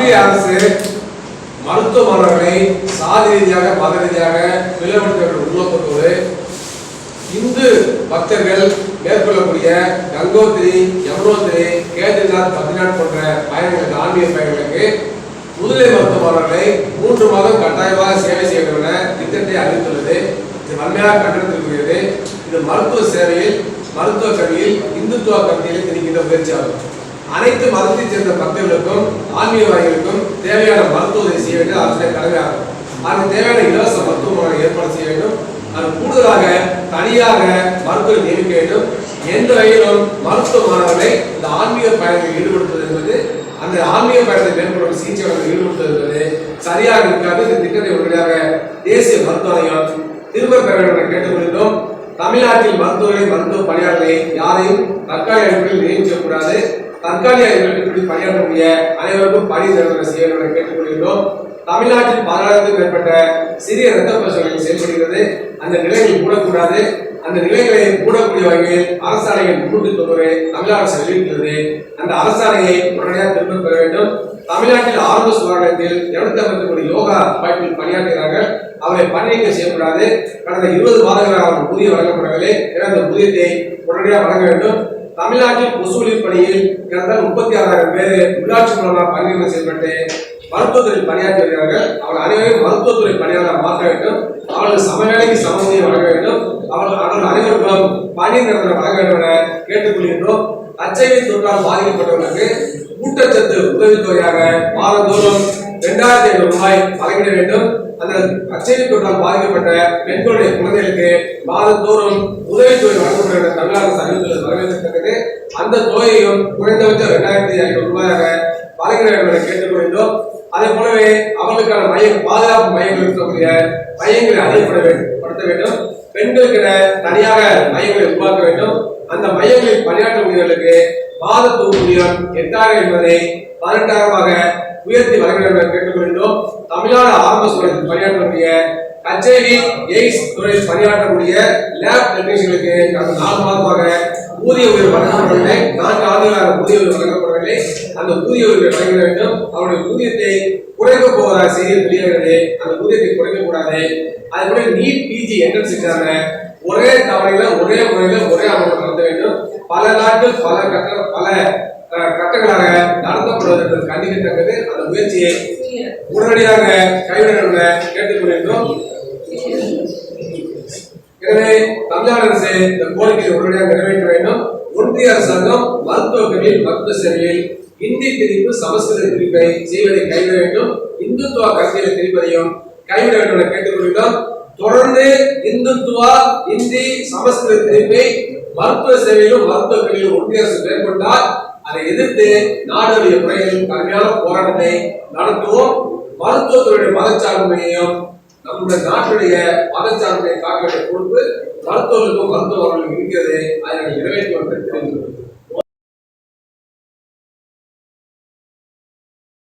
மத்திய அரசு மருத்துவ சாதி ரீதியாக மத ரீதியாக பிளவுபடுத்த உருவாக்குவதோடு இந்து பக்தர்கள் மேற்கொள்ளக்கூடிய கங்கோத்திரி யமுனோத்திரி கேதிரிநாத் பத்ரிநாத் போன்ற பயணங்களுக்கு ஆன்மீக பயணங்களுக்கு முதுநிலை மருத்துவ மூன்று மாதம் கட்டாயமாக சேவை செய்ய வேண்டும் என திட்டத்தை அறிவித்துள்ளது. இது வன்மையாக கண்டனத்திற்குரியது இது மருத்துவ சேவையில் மருத்துவ கல்வியில் இந்துத்துவ கல்வியில் திணிக்கின்ற முயற்சியாகும். அனைத்து மதத்தைச் சேர்ந்த பக்தர்களுக்கும் ஆன்மீகவாதிகளுக்கும் தேவையான மருத்துவ உதவி செய்ய வேண்டும். அரசுடைய கடமையாகும் அதற்கு தேவையான இலவச மருத்துவமனை ஏற்பாடு செய்ய வேண்டும். அது கூடுதலாக தனியாக மருத்துவரை நியமிக்க வேண்டும். எந்த வகையிலும் மருத்துவ மாணவர்களை இந்த ஆன்மீக பயணத்தில் ஈடுபடுத்துவது என்பது அந்த ஆன்மீக பயணத்தை மேற்கொள்ளும் சிகிச்சையாளர்கள் ஈடுபடுத்துவது என்பது சரியாக இருக்காது. இந்த திட்டத்தை உடனடியாக தேசிய மருத்துவ ஆணையம் திரும்ப பெற வேண்டும் என கேட்டுக்கொள்கிறோம் தமிழ்நாட்டில் மருத்துவர்களை மருத்துவ பணியாளர்களை யாரையும் தற்காலிக அடிப்படையில் நியமிக்கக்கூடாது தற்காலிக அடிப்படையில் பணியாற்றக்கூடிய அனைவருக்கும் பணி நிரந்தர செய்ய கேட்டுக்கொள்கின்றோம் என தமிழ்நாட்டில் பதினாறுக்கும் மேற்பட்ட சிறிய இரத்த பரிசோதனை செயல்படுகிறது. அந்த நிலைகள் மூடக்கூடாது அந்த நிலைகளை மூடக்கூடிய வகையில் அரசாணைகள் முன்னூற்றி தொண்ணூறு தமிழக அரசு வெளியிட்டுள்ளது. அந்த அரசாணையை உடனடியாக திரும்ப பெற வேண்டும். தமிழ்நாட்டில் ஆரம்ப சுகாதாரத்தில் இருநூத்தி ஐம்பத்தி கோடி யோகா வாய்ப்பில் பணியாற்றுகிறார்கள். அவரை பணிநீக்கம் செய்யக்கூடாது. கடந்த இருபது மாதங்களாக அவர் புதிய வழங்கப்படவில்லை. எனவே அந்த புதியத்தை உடனடியாக வழங்க வேண்டும். தமிழ்நாட்டில் கொசுவொலி பணியில் கிட்டத்தட்ட முப்பத்தி ஆறாயிரம் பேர் உள்ளாட்சி மூலமாக பணிநீக்கம் செய்யப்பட்டு மருத்துவத்துறை பணியாற்றி வருகிறார்கள். அவர் அனைவரும் மருத்துவத்துறை பணியாளர் மாற்ற வேண்டும். அவர்கள் சமநிலைக்கு சமநிலையை வழங்க வேண்டும். அவர்கள் அவர்கள் அனைவருக்கும் பணி நிரந்தரம் வழங்க வேண்டும் என கேட்டுக்கொள்கின்றோம். அச்சைவி தொற்றால் பாதிக்கப்பட்டவர்களுக்கு ஊட்டச்சத்து உதவித்தொகையாக மாதந்தோறும் இரண்டாயிரத்தி ஐநூறு ரூபாய் வழங்கிட வேண்டும். அந்த அச்சைவி தொற்றால் பாதிக்கப்பட்ட பெண்களுடைய குழந்தைகளுக்கு மாதந்தோறும் உதவித்தொகை வழங்கப்பட வேண்டும் தமிழக சமீபத்தில் அறிவித்துள்ளது. அந்த தொகையையும் குறைந்தபட்சம் இரண்டாயிரத்தி ஐநூறு ரூபாயாக கேட்டுக் வேண்டும் அதே போலவே அவர்களுக்கான மைய பாதுகாப்பு மையங்கள் இருக்கக்கூடிய மையங்களை அறியப்பட வேண்டும் படுத்த வேண்டும். பெண்களுக்கென தனியாக மையங்களை உருவாக்க வேண்டும். அந்த மையங்களில் பணியாற்றக்கூடியவர்களுக்கு மாத ஊதியம் எட்டாயிரம் என்பதை பதினெட்டாயிரமாக உயர்த்தி வழங்க வேண்டும் என தமிழ்நாடு ஆரம்ப சூழலில் பணியாற்றக்கூடிய கச்சேரி எய்ட்ஸ் துறையில் பணியாற்றக்கூடிய லேப் டெக்னீஷியனுக்கு கடந்த நாலு மாதமாக ஊதிய உயர்வு வழங்கப்படவில்லை. நான்கு ஆண்டுகளாக ஊதிய உயர்வு வழங்கப்படவில்லை. அந்த ஊதிய உயர்வை வழங்க வேண்டும். அவருடைய ஊதியத்தை குறைக்க போவதாக செய்தி வெளியாகிறது. அந்த ஊதியத்தை குறைக்க கூடாது. அதுபோல நீட் பிஜி என்ட்ரன்ஸ் எக்ஸாம ஒரே தவறையில ஒரே முறையில ஒரே அமௌண்ட் நடத்த வேண்டும். பல நாட்கள் பல கட்ட பல கட்டங்களாக நடத்தப்படுவது என்பது கண்டிக்கத்தக்கது அந்த முயற்சியை உடனடியாக கைவிட வேண்டும் என கேட்டுக்கொள்கின்றோம் எனவே தமிழ்நாடு அரசு இந்த கோரிக்கையை உடனடியாக நிறைவேற்ற ஒன்றிய அரசாங்கம் மருத்துவ மருத்துவ சேவையில் இந்தி திணிப்பு சமஸ்கிருத திணிப்பை செய்வதை கைவிட வேண்டும். இந்துத்துவ கல்வியில திணிப்பதையும் கைவிட வேண்டும் என கேட்டுக்கொள்கிறோம் தொடர்ந்து இந்துத்துவா இந்தி சமஸ்கிருத திணிப்பை மருத்துவ சேவையிலும் மருத்துவ கல்வியிலும் ஒன்றிய அரசு மேற்கொண்டால் அதை எதிர்த்து நாடுடைய முறையில் கடுமையான போராட்டத்தை நடத்துவோம். மருத்துவத்துறையுடைய மதச்சார்பையும் நம்முடைய நாட்டுடைய மதச்சார்பை காக்க வேண்டிய பொறுப்பு மருத்துவர்களுக்கும் மருத்துவர்களுக்கும் இருக்கிறது. அதை நிறைவேற்றுவதற்கு தெரிந்து என்று